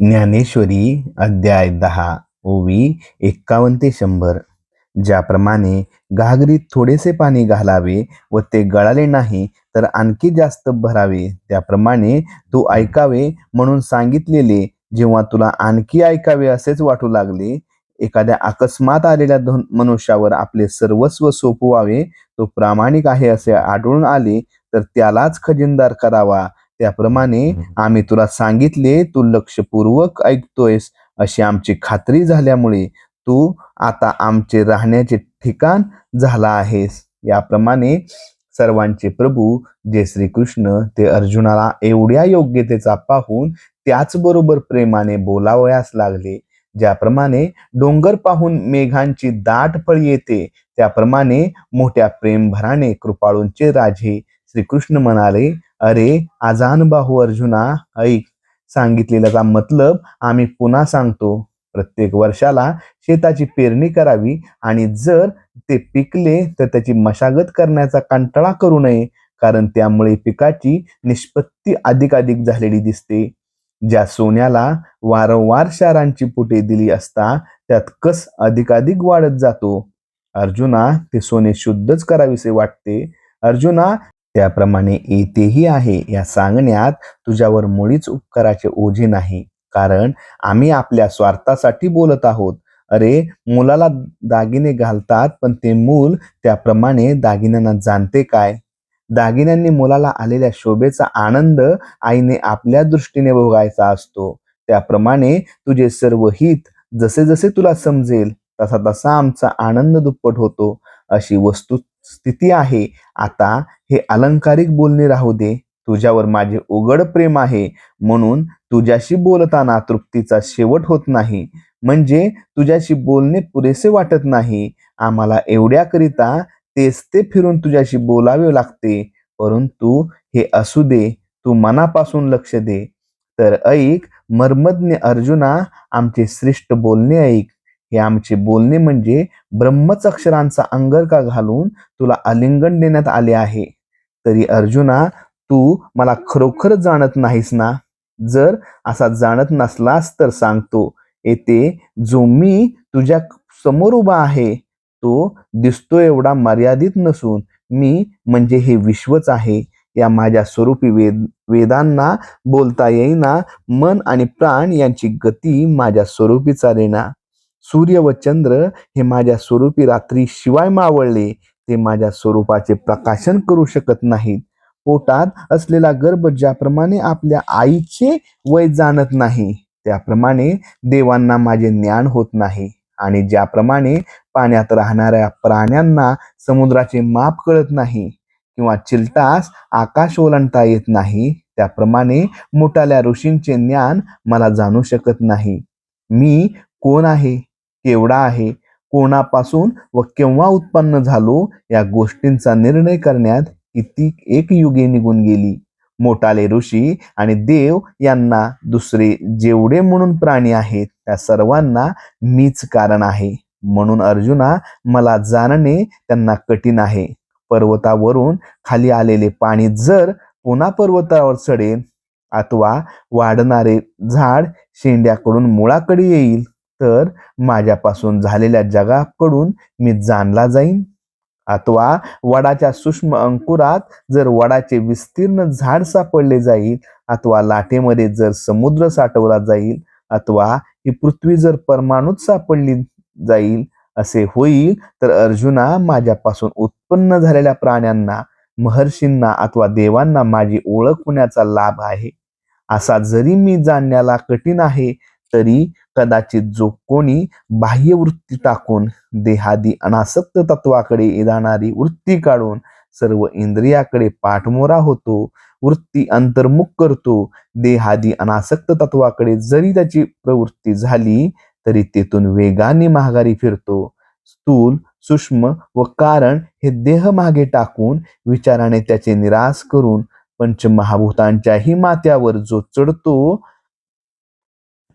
ज्ञानेश्वरी अध्याय दहा ओवी एक्कावन्न ते शंभर. ज्याप्रमाणे घागरीत थोडेसे पाणी घालावे व ते गळाले नाही तर आणखी जास्त भरावे त्याप्रमाणे तू ऐकावे म्हणून सांगितलेले जेव्हा तुला आणखी ऐकावे असेच वाटू लागले एखाद्या अकस्मात आलेल्या धन- मनुष्यावर आपले सर्वस्व सोपवावे तो प्रामाणिक आहे असे आढळून आले तर त्यालाच खजिनदार करावा त्याप्रमाणे आम्ही तुला सांगितले तू लक्षपूर्वक ऐकतोयस अशी आमची खात्री झाल्यामुळे तू आता आमचे राहण्याचे ठिकाण झाला आहेस. याप्रमाणे सर्वांचे प्रभू जे श्रीकृष्ण ते अर्जुनाला एवढ्या योग्यतेचा पाहून त्याचबरोबर प्रेमाने बोलावयास लागले ज्याप्रमाणे डोंगर पाहून मेघांची दाट फळ येते त्याप्रमाणे मोठ्या प्रेमभराने कृपाळूंचे राजे श्रीकृष्ण म्हणाले अरे आजान बाहू अर्जुना ऐक सांगितलेल्याचा मतलब आम्ही पुन्हा सांगतो. प्रत्येक वर्षाला शेताची पेरणी करावी आणि जर ते पिकले तर त्याची मशागत करण्याचा कंटाळा करू नये कारण त्यामुळे पिकाची निष्पत्ती अधिकाधिक झालेली दिसते. ज्या सोन्याला वारंवार शारांची पुटे दिली असता त्यात कस अधिकाधिक वाढत जातो? अर्जुना ते सोने शुद्धच करावीसे वाटते. अर्जुना त्याप्रमाणे येतेही आहे या सांगण्यात तुझ्यावर मुळीच उपकाराचे ओझे नाही. कारण आम्ही आपल्या स्वार्थासाठी बोलत आहोत. अरे मुलाला दागिने घालतात पण ते मूल त्याप्रमाणे दागिन्यांना जाणते काय? दागिन्यांनी मुलाला आलेल्या शोभेचा आनंद आईने आपल्या दृष्टीने भोगायचा असतो. त्याप्रमाणे तुझे सर्व हित जसे जसे तुला समजेल तसा तसा आमचा आनंद दुप्पट होतो. अशी वस्तू स्थिती आहे. आता हे अलंकारिक बोलणे राहू दे. तुझ्यावर माझे उघड प्रेम आहे. म्हणून तुझ्याशी बोलताना तृप्तीचा शेवट होत नाही. म्हणजे तुझ्याशी बोलणे पुरेसे वाटत नाही. आम्हाला एवढ्याकरिता तेच ते फिरून तुझ्याशी बोलावे लागते. परंतु हे असू दे. तू मनापासून लक्ष दे. तर ऐक मर्मज्ञ अर्जुना आमचे श्रेष्ठ बोलणे ऐक. हे आमचे बोलणे म्हणजे ब्रह्मच अक्षरांचा अंगरका घालून तुला आलिंगन देण्यात आले आहे. तरी अर्जुना तू मला खरोखर जाणत नाहीस ना? जर असा जाणत नसलास तर सांगतो येते जो मी तुझ्या समोर उभा आहे तो दिसतो एवढा मर्यादित नसून मी म्हणजे हे विश्वच आहे. या माझ्या स्वरूपी वेद वेदांना बोलता येईना मन आणि प्राण यांची गती माझ्या स्वरूपी चालेना सूर्य व चंद्र हे माझ्या स्वरूपी रात्री शिवाय मावळले ते माझ्या स्वरूपाचे प्रकाशन करू शकत नाहीत. पोटात असलेला गर्भ ज्याप्रमाणे आपल्या आईचे वय जाणत नाही त्याप्रमाणे देवांना माझे ज्ञान होत नाही आणि ज्याप्रमाणे पाण्यात राहणाऱ्या प्राण्यांना समुद्राचे माप कळत नाही किंवा चिलटास आकाश ओलांडता येत नाही त्याप्रमाणे मोठाल्या ऋषींचे ज्ञान मला जाणू शकत नाही. मी कोण आहे? केवढा आहे? कोणापासून व केव्हा उत्पन्न झालो? या गोष्टींचा निर्णय करण्यात किती एक युगे निघून गेली. मोठाले ऋषी आणि देव यांना दुसरे जेवढे म्हणून प्राणी आहेत त्या सर्वांना मीच कारण आहे. म्हणून अर्जुना मला जाणणे त्यांना कठीण आहे. पर्वतावरून खाली आलेले पाणी जर पुन्हा पर्वतावर चढेल अथवा वाढणारे झाड शेंड्याकडून मुळाकडे येईल तर माझ्यापासून झालेल्या जगाकडून मी जाणला जाईन. अथवा वडाच्या सूक्ष्म अंकुरात जर वडाचे विस्तीर्ण झाड सापडले जाईल अथवा लाटेमध्ये जर समुद्र साठवला जाईल अथवा ही पृथ्वी जर परमाणूत सापडली जाईल असे होईल तर अर्जुना माझ्यापासून उत्पन्न झालेल्या प्राण्यांना महर्षींना अथवा देवांना माझी ओळख होण्याचा लाभ आहे. असा जरी मी जाणण्याला कठीण आहे तरी कदाचित जो कोणी बाह्य वृत्ती टाकून देहादी अनासक्त तत्वाकडे जाणारी वृत्ती काढून सर्व इंद्रियाकडे पाठमोरा होतो वृत्ती अंतर्मुख करतो देहादी अनासक्त तत्वाकडे जरी त्याची प्रवृत्ती झाली तरी तेथून वेगाने माघारी फिरतो. स्थूल सूक्ष्म व कारण हे देह मागे टाकून विचाराने त्याचे निराश करून पंचमहाभूतांच्याही माथ्यावर जो चढतो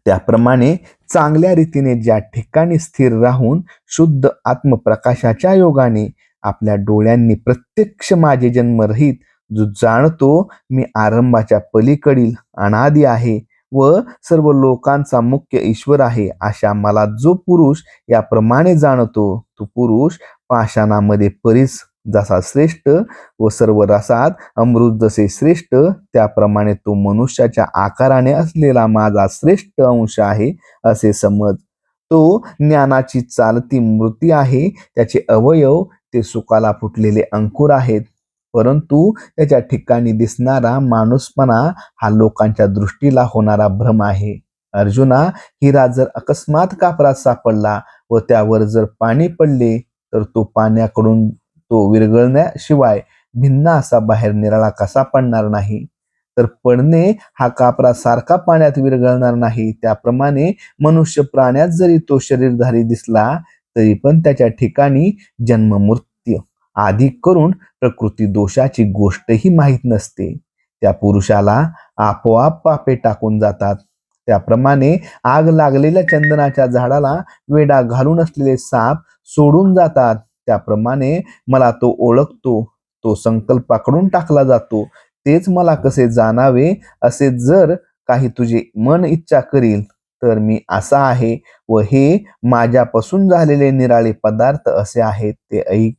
त्याप्रमाणे चांगल्या रीतीने ज्या ठिकाणी स्थिर राहून शुद्ध आत्मप्रकाशाच्या योगाने आपल्या डोळ्यांनी प्रत्यक्ष माझे जन्मरहित जो जाणतो मी आरंभाच्या पलीकडील अनादी आहे व सर्व लोकांचा मुख्य ईश्वर आहे अशा मला जो पुरुष याप्रमाणे जाणतो तो पुरुष पाषाणामध्ये परीस जसा श्रेष्ठ व सर्व रसात अमृत जसे श्रेष्ठ त्याप्रमाणे तो मनुष्याच्या आकाराने असलेला माझा श्रेष्ठ अंश आहे असे समज. तो ज्ञानाची चालती मूर्ती आहे त्याचे अवयव ते सुखाला फुटलेले अंकुर आहेत. परंतु त्याच्या ठिकाणी दिसणारा माणूसपणा हा लोकांच्या दृष्टीला होणारा भ्रम आहे. अर्जुना हिरा जर अकस्मात कापरात सापडला व त्यावर जर पाणी पडले तर तो पाण्याकडून तो विरघळण्याशिवाय भिन्न असा बाहेर निराळा कसा पडणार नाही? तर पडणे हा कापरा सारखा पाण्यात विरघळणार नाही. त्याप्रमाणे मनुष्य प्राण्यात जरी तो शरीरधारी दिसला तरी पण त्याच्या ठिकाणी जन्म मृत्यू आधी करून प्रकृती दोषाची गोष्टही माहीत नसते. त्या पुरुषाला आपोआप पापे टाकून जातात. त्याप्रमाणे आग लागलेल्या चंदनाच्या झाडाला वेडा घालून असलेले साप सोडून जातात. त्याप्रमाणे मला तो ओळखतो तो संकल्प पकडून टाकला जातो. तेच मला कसे जाणावे असे जर काही तुझे मन इच्छा करील तर मी असा आहे व हे माझ्यापासून झालेले निराळे पदार्थ असे आहेत ते ऐक.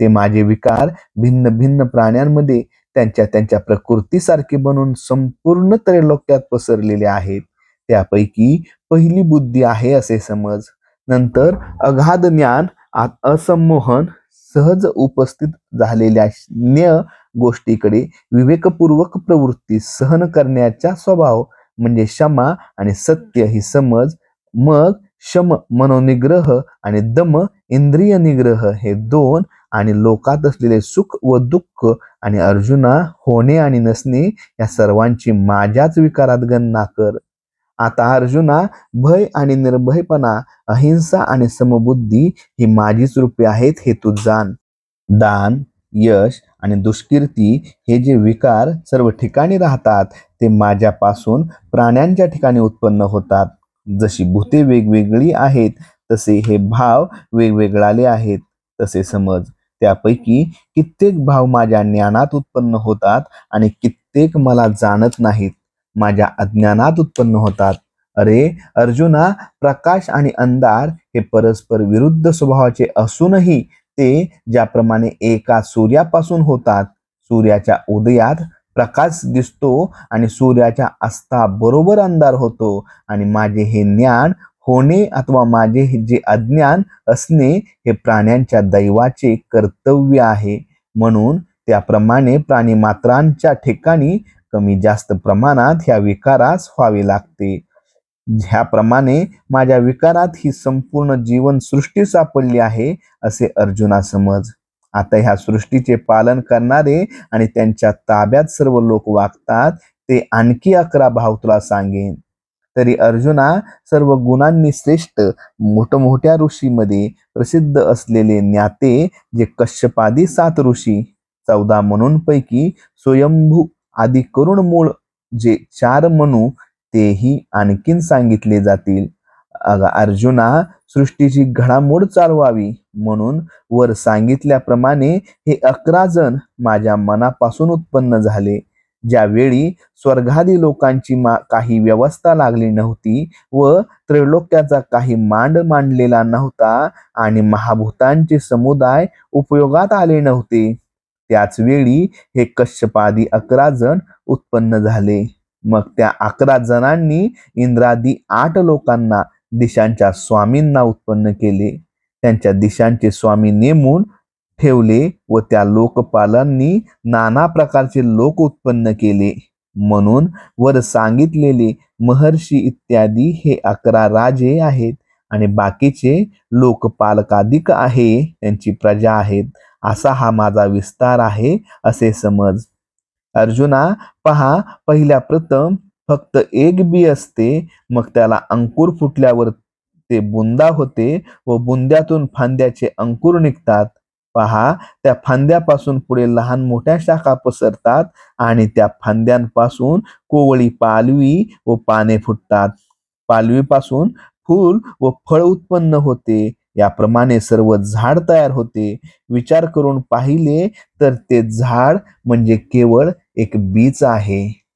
ते माझे विकार भिन्न भिन्न प्राण्यांमध्ये त्यांच्या त्यांच्या प्रकृतीसारखे बनून संपूर्ण त्रैलोक्यात पसरलेले आहेत. त्यापैकी पहिली बुद्धी आहे असे समज. नंतर अगाध ज्ञान असंमोहन सहज उपस्थित झालेल्या ज्ञ गोष्टीकडे विवेकपूर्वक प्रवृत्ती सहन करण्याचा स्वभाव म्हणजे क्षमा आणि सत्य ही समज मग शम मनोनिग्रह आणि दम इंद्रिय निग्रह हे दोन आणि लोकात असलेले सुख व दुःख आणि अर्जुना होणे आणि नसणे या सर्वांची माझ्याच विकारात गणना कर. आता अर्जुना भय आणि निर्भयपणा अहिंसा आणि समबुद्धी ही माझीच रूपे आहेत हे तू जाण. दान यश आणि दुष्कीर्ती हे जे विकार सर्व ठिकाणी राहतात ते माझ्यापासून प्राण्यांच्या ठिकाणी उत्पन्न होतात. जशी भूते वेगवेगळी आहेत तसे हे भाव वेगवेगळाले आहेत. तसे समज त्यापैकी कित्येक भाव माझ्या ज्ञानात उत्पन्न होतात आणि कित्येक मला जाणत नाहीत. माझ्या अज्ञानात उत्पन्न होतात. अरे अर्जुना प्रकाश आणि अंधार हे परस्पर विरुद्ध स्वभावाचे असूनही ते ज्याप्रमाणे एका सूर्यापासून होतात सूर्याच्या उदयात प्रकाश दिसतो आणि सूर्याच्या अस्ताबरोबर अंधार होतो आणि माझे हे ज्ञान होणे अथवा माझे हे जे अज्ञान असणे हे प्राण्यांच्या दैवाचे कर्तव्य आहे. म्हणून त्याप्रमाणे प्राणी मात्रांच्या ठिकाणी कमी जास्त प्रमाणात ह्या विकारास व्हावे लागते. ह्याप्रमाणे माझ्या विकारात ही संपूर्ण जीवन सृष्टी सापडली आहे असे अर्जुना समज. आता ह्या सृष्टीचे पालन करणारे आणि त्यांच्या ताब्यात सर्व लोक वागतात ते आणखी अकरा भाव तुला सांगेन. तरी अर्जुना सर्व गुणांनी श्रेष्ठ मोठमोठ्या ऋषीमध्ये प्रसिद्ध असलेले ज्ञाते जे कश्यपादी सात ऋषी चौदा म्हणून पैकी स्वयंभू आदी करुण मूळ जे चार म्हणू तेही आणखीन सांगितले जातील. अर्जुना सृष्टीची घडामोड चालवावी म्हणून वर सांगितल्याप्रमाणे हे अकरा जण माझ्या मनापासून उत्पन्न झाले. ज्यावेळी स्वर्गादी लोकांची मा काही व्यवस्था लागली नव्हती व त्रैलोक्याचा काही मांड मांडलेला नव्हता आणि महाभूतांचे समुदाय उपयोगात आले नव्हते. त्याच वेळी हे कश्यपादी अकरा जण उत्पन्न झाले. मग त्या अकरा जणांनी इंद्रादी आठ लोकांना दिशांच्या स्वामींना उत्पन्न केले. त्यांच्या दिशांचे स्वामी नेमून ठेवले व त्या लोकपालांनी नाना प्रकारचे लोक उत्पन्न केले. म्हणून वर सांगितलेले महर्षी इत्यादी हे अकरा राजे आहेत आणि बाकीचे लोकपालकाधिक आहे त्यांची प्रजा आहेत. असा हा माझा विस्तार आहे असे समज. अर्जुना पहा पहिल्या प्रथम फक्त एक बी असते मग त्याला अंकुर फुटल्यावर ते बुंदा होते व बुंद्यातून फांद्याचे अंकुर निघतात. पहा त्या फांद्यापासून पुढे लहान मोठ्या शाखा पसरतात आणि त्या फांद्यांपासून कोवळी पालवी व पाने फुटतात. पालवीपासून फूल व फळ उत्पन्न होते. याप्रमाणे सर्व झाड तयार होते. विचार करून पाहिले तर ते झाड म्हणजे केवळ एक बीच आहे.